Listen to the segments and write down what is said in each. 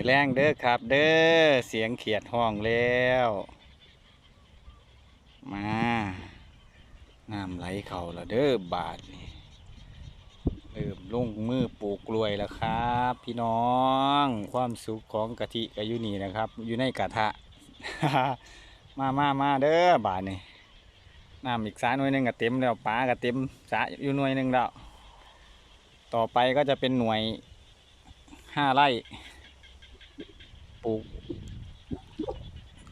มือแรงเด้อครับ เด้อเสียงเขียดห้องแล้ว มาน้ำไหลเข่าล้วเด้อบาทนี่เริ่มลงมือปลูกกล้วยแล้วครับ พี่น้องความสุขของกะทิก็อยู่นี่นะครับ อยู่ในกระทะ มามามาเด้อบาทนี่น้ำอีกสาหน่วยหนึ่งก็เต็มแล้วปลาก็เต็มสาอยู่หน่วยหนึ่งแล้วต่อไปก็จะเป็นหน่วยห้าไร่ ปลูก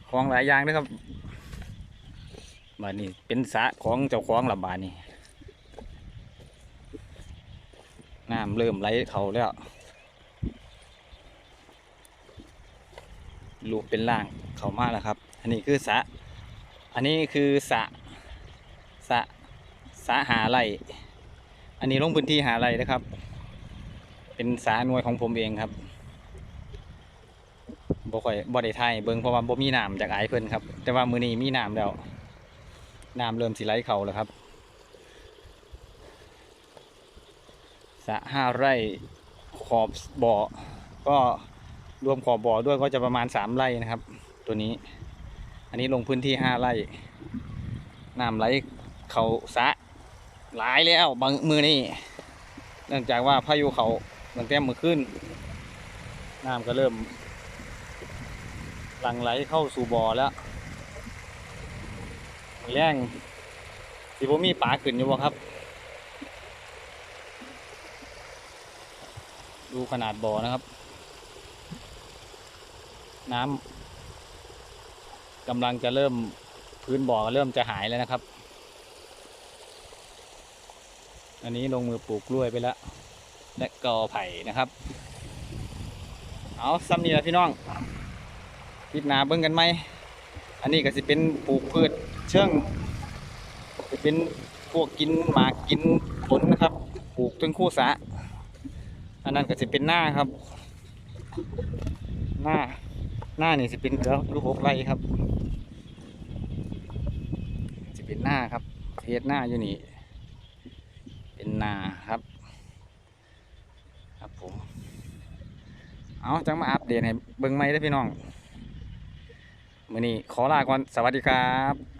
ของหลายอย่างนะครับบานนี้เป็นสะของเจ้าของละบานนี้น้ำเริ่มไหลเขาแล้วลูกเป็นล่างเขามากแล้วครับ อันนี้คือสะ อันนี้คือสะสะสะหาไรอันนี้ลงพื้นที่หาไรนะครับ เป็นสะหน่วยของผมเองครับ บ่ค่อยบ่ได้ถ่ายเบิ่งเพราะว่าบ่มีน้ำจากไอเพิ่นครับ แต่ว่ามื้อนี้มีน้ำแล้วน้ำเริ่มสิไหลเข้าแล้วครับสะห้าไร่ขอบบ่อก็รวมขอบบ่อด้วยก็จะประมาณสามไร่นะครับ ตัวนี้ อันนี้ลงพื้นที่ห้าไร่น้ำไหลเขาสะหลายแล้วบางมือนี่เนื่องจากว่าพายุเขาตั้งแต่มื้อคืนน้ำก็เริ่ม หลังไหลเข้าสู่บ่อแล้วแรงสิบ่มีปลาขึ้นอยู่บ่ครับ ดูขนาดบ่อนะครับ น้ำกำลังจะเริ่มพื้นบ่อก็เริ่มจะหายแล้วนะครับ อันนี้ลงมือปลูกกล้วยไปแล้ว และกอไผ่นะครับ เอาซ้ำนี่ละพี่น้อง พิดหนาเบิ่งกันไหม อันนี้ก็สิเป็นปลูกพืชเชิงจะเป็นพวกกินหมากกินผลนะครับ ปลูกต้นคู่สะ อันนั้นก็จะเป็นหน้าครับ หน้าหน้านี่จะเป็นเกือบลูกหกไรครับจะเป็นหน้าครับเทียดหน้าอยู่นี่ เป็นนาครับ ครับผม เอาจังมาอัปเดตให้เบิ่งใหม่ได้พี่น้อง มื่อนี้ขอลาก่อนสวัสดีครับ